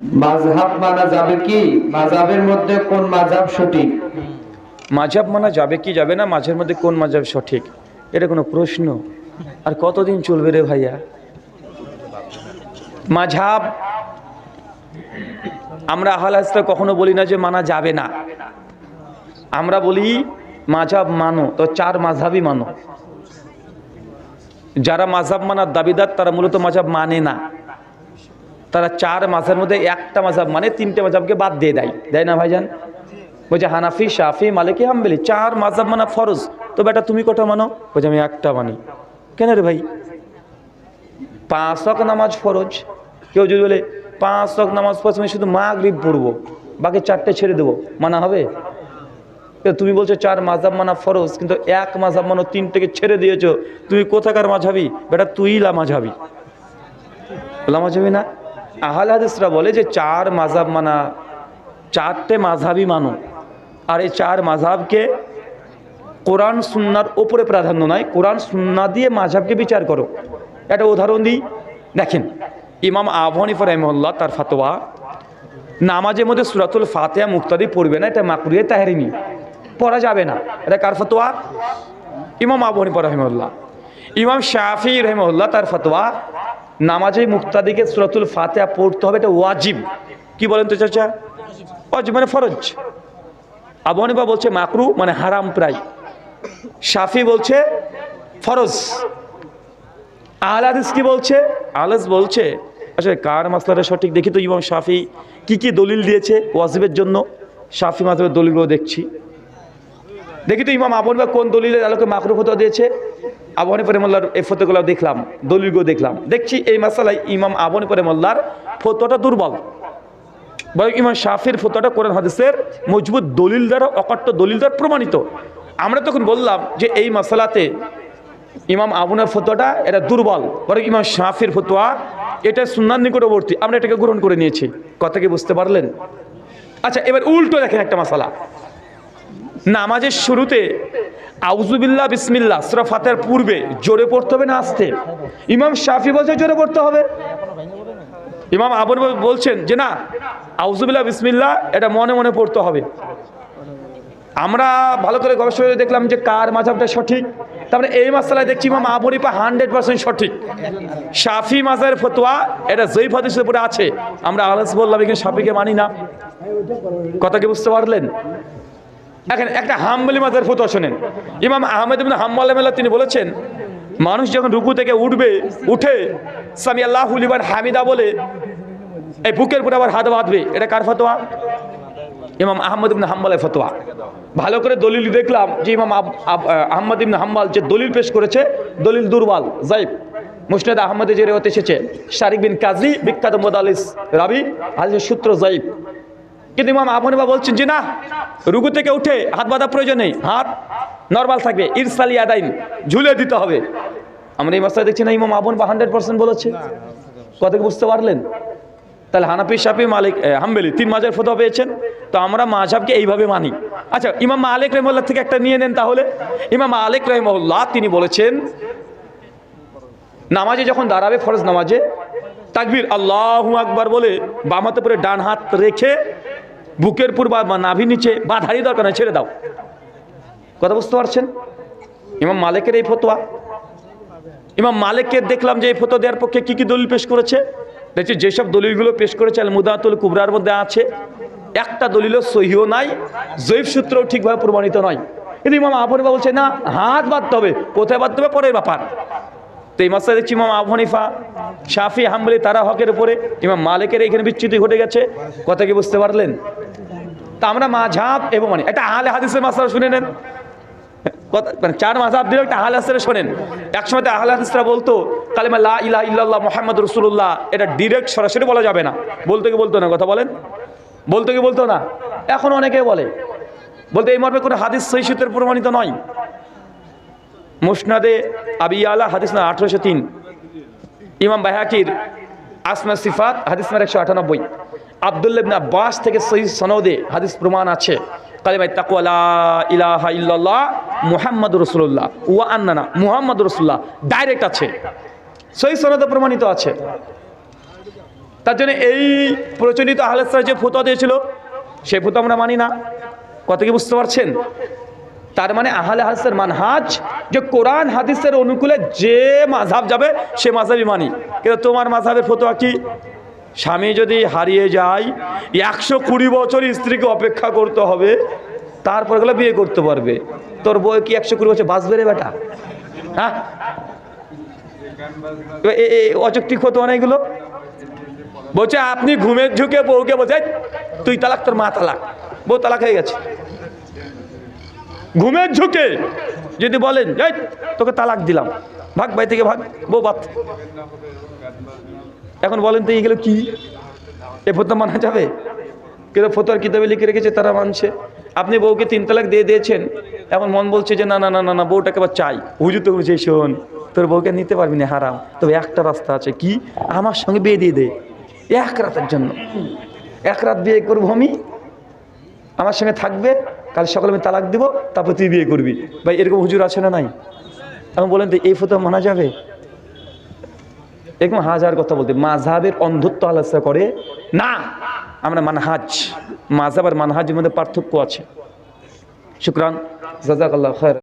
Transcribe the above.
মাযহাব মানা যাবে কি? মাযহাবের মধ্যে কোন মাযহাব সঠিক? মাঝাব মানা যাবে কি যাবে না? মাঝের মধ্যে কোন মাঝাব সঠিক? এটা কোনো প্রশ্ন। আর কতদিন চলবে রে ভাইয়া? মাঝাব আমরা আহাল হাসতে কখনো বলি না যে মানা যাবে না। আমরা বলি মাঝাব মানো, তো চার মাঝাবই মানো। যারা মাঝাব মানার দাবিদার, তারা মূলত মাঝাব মানে না। তারা চার মাঝের মধ্যে একটা মাঝাব মানে তিনটে মাঝাবকে বাদ দিয়ে দেয়। দেয় না ভাইজান? বলছে হানাফি, শাফি, মালিকি, হাম্বেলি, চার মাঝাব মানা ফরজ। তো বেটা তুমি কটা মানো? বলছে আমি একটা মানি। কেন রে ভাই? পাঁচ অক নামাজ ফরজ। কেউ যদি বলে পাঁচ অক নামাজ ফরজ, আমি শুধু মাগরিব পড়ব, বাকি চারটে ছেড়ে দেবো, মানা হবে? তুমি বলছো চার মাঝাব মানা ফরজ, কিন্তু এক মাঝাব মানো, তিনটেকে ছেড়ে দিয়েছ। তুমি কোথাকার মাঝাবি? বেটা তুই লা মাঝাবি। লামা যাবে না? আহাল হাদিসরা বলে যে চার মাঝাব মানা, চারটে মাঝাবই মানো। আর এই চার মাঝাবকে কোরআন, সুন্নার ওপরে প্রাধান্য নয় কোরআন, সুন্না দিয়ে মাঝাবকে বিচার করো। একটা উদাহরণ দিই। দেখেন, ইমাম আবহানিফা রহমল্লা তার ফাতোয়া, নামাজের মধ্যে সুরাতুল ফাতেহা মুক্তাদি পড়বে না, এটা মাকুরিয়ে তাহারিমি। পড়া যাবে না। এটা কার ফতোয়া? ইমাম আবু হানিফা ইমাম শাফি রহমল্লাহ তার ফতোয়া নামাজে মুক্তাদিকে সুরাতুল ফাতেহা পড়তে হবে, এটা ওয়াজিব। কি বলেন তো চাচা? ওয়াজিব মানে ফরজ। আবু হানিফা বলছে মাকরু মানে হারাম প্রায়। শাফি বলছে ফরজ। আলাদিস কি বলছে? আলাস বলছে আসলে কার মাসলাটা সঠিক দেখি তো ইমাম শাফি কি কি দলিল দিয়েছে ওয়াজিবের জন্য? শাফি মাসলার দলিলগুলো দেখছি। দেখি তো ইমাম আবু হানিফা কোন দলিলের আলোকে মাকরু ফতোয়া দিয়েছে? আবু হানিফা রহমাল্লার এই ফতোগুলো দেখলাম, দলিলগুলো দেখলাম। দেখছি এই মাসালায় ইমাম আবু হানিফা রহমাল্লার ফতোয়াটা দুর্বল। বরং ইমাম শাফির ফতোয়াটা কোরআন হাদিসের মজবুত দলিল দ্বারা অকাট্য দলিল দ্বারা প্রমাণিত। আমরা তখন বললাম যে এই মাসালাতে ইমাম আবুনার ফতোয়াটা এটা দুর্বল, বরং ইমাম শাফির ফতোয়া এটা সুন্নার নিকটবর্তী। আমরা এটাকে গ্রহণ করে নিয়েছি। কথা কি বুঝতে পারলেন? আচ্ছা এবার উল্টো দেখেন একটা মাসালা। নামাজের শুরুতে আউজুবিল্লাহ বিসমিল্লা সুরা ফাতের পূর্বে জোরে পড়তে হবে না আসতে? ইমাম শাফি বলছে জোরে পড়তে হবে। ইমাম আবুর বলছেন যে না আউজুবিল্লাহ বিসমিল্লা এটা মনে মনে পড়তে হবে। আমরা ভালো করে গবেষণা দেখলাম যে কার মাঝাবটা সঠিক। তারপরে এই মাসালায় দেখছি ইমাম আবরিপা হান্ড্রেড পার্সেন্ট সঠিক। শাফি মাজার ফতোয়া, এটা জৈব হাদিসের উপরে আছে। আমরা আলাস বললাম, এখানে শাফিকে মানি না। কথা কি বুঝতে পারলেন? এখন একটা হাম্বলি মাজার ফতোয়া শোনেন। ইমাম আহমেদ ইবিন হাম্মাল তিনি বলেছেন, মানুষ যখন রুকু থেকে উঠবে, উঠে সামি আল্লাহ হামিদা বলে, এই বুকের উপরে আবার হাত বাঁধবে, এটা কার ফতোয়া? ইমাম আহমদ ইবিন হাম্বালের ফতোয়া। ভালো করে দলিল দেখলাম যে ইমাম আহমদ ইবিন হাম্বাল যে দলিল পেশ করেছে, দলিল দুর্বল জাইব মুসনাদ আহমদে যে রেওয়াত এসেছে, শারিক বিন কাজী, বিখ্যাত মোদালিস রাবি, হাদিসের সূত্র জাইব কিন্তু ইমাম আবনিবা বলছেন যে না রুগু থেকে উঠে হাত বাঁধা প্রয়োজন নেই হাত নর্মাল থাকবে ইরসালি আদাইন ঝুলে দিতে হবে। আমরা এই মাসটা দেখছি না ইমাম আবন বা হান্ড্রেড পার্সেন্ট বলেছে। কথা বুঝতে পারলেন? তাহলে হানাফি শাফি মালিক হাম্বেলি তিন মাঝের ফতোয়া পেয়েছেন তো আমরা মাঝাবকে এইভাবে মানি। আচ্ছা ইমাম মালিক রহমল্লা থেকে একটা নিয়ে নেন তাহলে। ইমাম মালিক রহমল্লাহ তিনি বলেছেন নামাজে যখন দাঁড়াবে ফরজ নামাজে তাকবির আল্লাহ আকবার বলে বামাতে পরে ডান হাত রেখে বুকের পুর বা নাভি নিচে বা ধারি দরকার নেই ছেড়ে দাও। কথা বুঝতে পারছেন? ইমাম মালিকের এই ফতোয়া। ইমাম মালিককে দেখলাম যে এই ফতোয়া দেওয়ার পক্ষে কি কি দলিল পেশ করেছে। দেখছি যেসব দলিলগুলো পেশ করেছে আল মুদাতুল কুবরার মধ্যে আছে। একটা দলিলও সহিও নাই জৈব সূত্রও ঠিকভাবে প্রমাণিত নয়। কিন্তু ইমাম আবনিফা বলছে, না, হাত বাঁধতে হবে, কোথায় বাঁধতে হবে? পরের ব্যাপার। তো এই মাসে দেখছি ইমাম আবু হানিফা, শাফি, হাম্বলি, তারা হকের উপরে ইমাম মালিকের এখানে বিচ্যুতি ঘটে গেছে। কথা কি বুঝতে পারলেন? তা আমরা মাঝাব এবং মানে একটা আহলে হাদিসের মাসালা শুনে নেন। মানে চার মাঝাব দিলেও একটা আহলে হাদিসের শোনেন। একসময় তো আহলে হাদিসরা বলতো, কালিমা লা ইলাহা ইল্লাল্লাহ মোহাম্মদ রসুল্লাহ এটা ডিরেক্ট সরাসরি বলা যাবে না। বলতে কি বলতো না? কথা বলেন। বলতে কি বলতো না? এখন অনেকে বলে। বলতে এই মর্মে কোনো হাদিস সহি প্রমাণিত নয়। মুসনাদে আবিয়ালা হাদিস না আঠারোশো তিন। ইমাম বাহাকির আসমা সিফাত, হাদিস নাম্বার একশো আটানব্বই। আবদুল্লাবিন আব্বাস থেকে সহি সনদে হাদিস প্রমাণ আছে। কালিমাই তাকুয়ালা ইলাহা ইল্লাল্লাহ মুহাম্মদ রসুল্লাহ ওয়া আন্নানা মুহাম্মদ রসুল্লাহ ডাইরেক্ট আছে। সহি সনদে প্রমাণিত আছে। তার জন্য এই প্রচলিত আহলেসরা যে ফতোয়া দিয়েছিল সেই ফতোয়া আমরা মানি না। কত কি বুঝতে পারছেন? তার মানে আহলে হাদিসের মানহাজ যে কোরআন হাদিসের অনুকূলে যে মাঝহাব যাবে, সে মাঝহাবই মানি। কিন্তু তোমার মাঝাবের ফতোয়া কি? স্বামী যদি হারিয়ে যায়, একশো কুড়ি বছর স্ত্রীকে অপেক্ষা করতে হবে, তারপর গেলে বিয়ে করতে পারবে। তোর বই কি একশো কুড়ি বছর বাঁচবে রে বেটা? হ্যাঁ? অযৌক্তিক ফতোয়া না এগুলো? বলছে, আপনি ঘুমের ঝুঁকে বউকে বলছে তুই তালাক, তোর মা তালাক। বউ তালাক হয়ে গেছে। ঘুমের ঝুঁকে। যদি বলেন, এই, তোকে তালাক দিলাম। ভাগ বাই থেকে ভাগ, বউ বাত এখন বলেন তো এইগুলো কি? এ ফতো মানা যাবে? কিন্তু ফতোয়ার কিতাবে লিখে রেখেছে, তারা মানছে। আপনি বউকে তিন তালাক দিয়ে দিয়েছেন এখন মন বলছে যে, না না না না না, বউটাকে আবার চাই। হুজুর তো বুঝে শোন, তোর বউকে নিতে পারবি না, হারাম। তবে একটা রাস্তা আছে, কি? আমার সঙ্গে বিয়ে দিয়ে দে। এক রাতের জন্য। এক রাত বিয়ে করব আমি। আমার সঙ্গে থাকবে কাল সকালে আমি তালাক দিব, তারপর তুই বিয়ে করবি। ভাই, এরকম হুজুর আছে না নাই? আমি বলেন তো, এই ফতো মানা যাবে? এরকম হাজার কথা বলতে মাঝহাবের অন্ধত্ব আলোচনা করে, না, আমরা মানহাজ মাঝহাব আর মানহাজের মধ্যে পার্থক্য আছে। শুক্রান জাজাক আল্লাহ